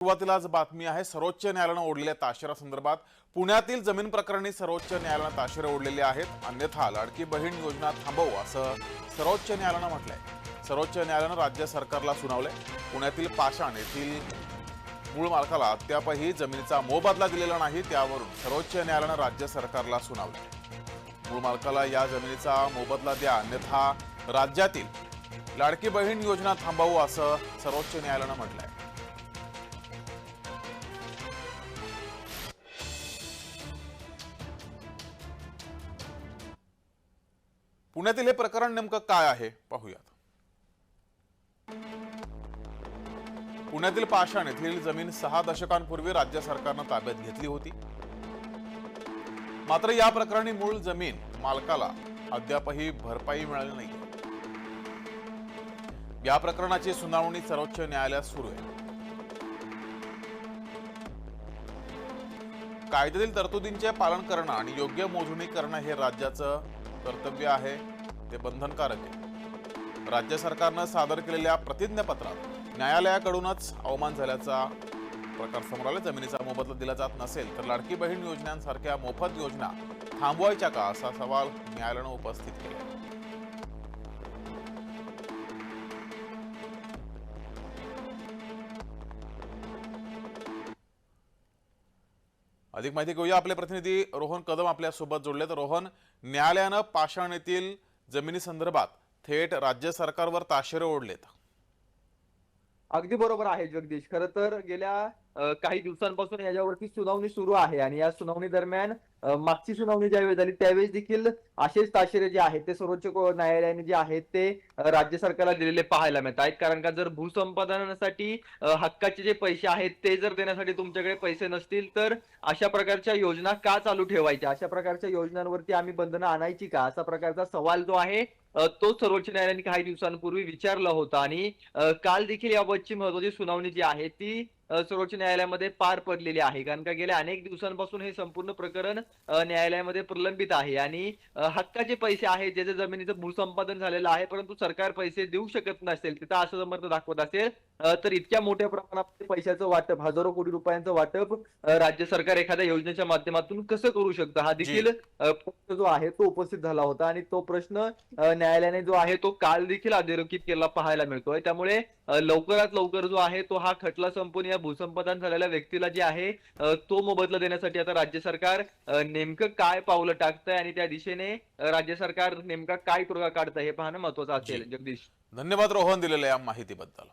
सुरुवातीलाच बातमी आहे सर्वोच्च न्यायालयानं ओढलेल्या ताशेरा संदर्भात पुण्यातील जमीन प्रकरणी सर्वोच्च न्यायालयानं ताशेरे ओढलेले आहेत. अन्यथा लाडकी बहीण योजना थांबवू असं सर्वोच्च न्यायालयानं म्हटलंय. सर्वोच्च न्यायालयानं राज्य सरकारला सुनावलंय. पुण्यातील पाषाण येथील मूळ मालकाला अद्यापही जमिनीचा मोबदला दिलेला नाही त्यावरून सर्वोच्च न्यायालयानं राज्य सरकारला सुनावलंय. मूळ मालकाला या जमिनीचा मोबदला द्या अन्यथा राज्यातील लाडकी बहीण योजना थांबवू असं सर्वोच्च न्यायालयानं म्हटलंय. पुण्यातील हे प्रकरण नेमकं काय आहे? पाहूयात. पुण्यातील पाषाण येथील जमीन सहा दशकांपूर्वी राज्य सरकारनं ताब्यात घेतली होती. मात्र या प्रकरणी मूळ जमीन मालकाला अद्यापही भरपाई मिळाली नाही या प्रकरणाची सुनावणी सर्वोच्च न्यायालयात सुरू आहे. कायद्यातील तरतुदींचे पालन करणं आणि योग्य मोजणी करणं हे राज्याचं कर्तव्य आहे ते बंधनकारक आहे. राज्य सरकारनं सादर केलेल्या प्रतिज्ञापत्रात न्यायालयाकडूनच अवमान झाल्याचा प्रकार समोर आला. जमिनीचा मोबदला दिला जात नसेल तर लाडकी बहीण योजनांसारख्या मोफत योजना थांबवायच्या का? असा सवाल न्यायालयानं उपस्थित केला. अधिक माहिती घेऊया. आपले प्रतिनिधी रोहन कदम आपल्यासोबत जोडले. तर रोहन न्यायालयानं पाषाण येथील जमिनी संदर्भात थेट राज्य सरकारवर ताशेरे ओढलेत. अगदी बरोबर आहे जगदीश. खर तर गेल्या काही दिवसांपासून याच्यावरती सुनावणी सुरू आहे. आणि या सुनावणी दरम्यान मागची सुनावणी ज्यावेळी झाली त्यावेळेस देखील असेच ताशेरे जे आहेत ते सर्वोच्च न्यायालयाने जे आहेत ते राज्य सरकारला दिलेले पाहायला मिळत आहेत कारण का जर भूसंपादनासाठी हक्काचे जे पैसे आहेत ते जर देण्यासाठी तुमच्याकडे पैसे नसतील तर अशा प्रकारच्या योजना का चालू ठेवायच्या? अशा प्रकारच्या योजनांवरती आम्ही बंधनं आणायची का? असा प्रकारचा सवाल जो आहे तो सर्वोच्च न्यायालयाने काही दिवसांपूर्वी विचारला होता. आणि काल देखील याबाबतची महत्वाची सुनावणी जी आहे ती सर्वोच्च न्यायालयामध्ये पार पडलेली आहे. कारण का गेल्या अनेक दिवसांपासून हे संपूर्ण प्रकरण न्यायालयामध्ये प्रलंबित आहे. आणि हक्काचे पैसे आहेत ज्याच्या जमिनीचं भूसंपादन झालेलं आहे परंतु सरकार पैसे देऊ शकत नसेल तिथं असं समर्थ दाखवत असेल तर इतक्या मोठ्या प्रमाणात पैशाचं वाटप हजारो कोटी रुपयांचं वाटप राज्य सरकार एखाद्या योजनेच्या माध्यमातून कसं करू शकतं? हा देखील प्रश्न जो आहे तो उपस्थित झाला होता. आणि तो प्रश्न न्यायालयाने जो आहे तो काल देखील अधोरेखित केला पाहायला मिळतोय. त्यामुळे लवकरात लवकर जो आहे तो हा खटला संपून या भूसंपादन झालेल्या व्यक्तीला जे आहे तो मोबदला देण्यासाठी आता राज्य सरकार नेमकं काय पावलं टाकतंय आणि त्या दिशेने राज्य सरकार नेमका काय तोडगा काढतंय हे पाहणं महत्वाचं असेल. जगदीश. धन्यवाद रोहन दिलेल्या या माहितीबद्दल.